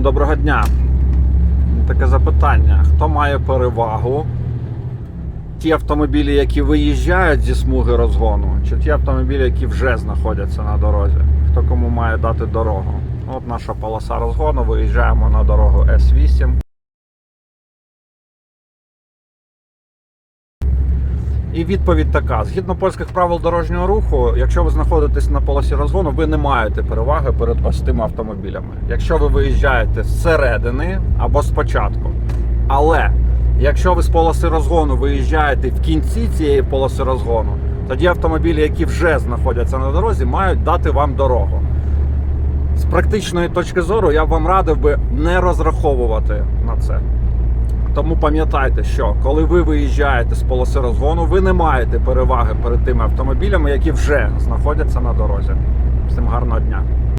Всім доброго дня. Таке запитання: хто має перевагу? Ті автомобілі, які виїжджають зі смуги розгону, чи ті автомобілі, які вже знаходяться на дорозі? Хто кому має дати дорогу? От наша полоса розгону, виїжджаємо на дорогу І відповідь така: згідно польських правил дорожнього руху, якщо ви знаходитесь на полосі розгону, ви не маєте переваги перед ось автомобілями. Якщо ви виїжджаєте зсередини або спочатку. Але якщо ви з полоси розгону виїжджаєте в кінці цієї полоси розгону, тоді автомобілі, які вже знаходяться на дорозі, мають дати вам дорогу. З практичної точки зору я б вам радив би не розраховувати на це. Тому пам'ятайте, що коли ви виїжджаєте з полоси розгону, ви не маєте переваги перед тими автомобілями, які вже знаходяться на дорозі. Всім гарного дня!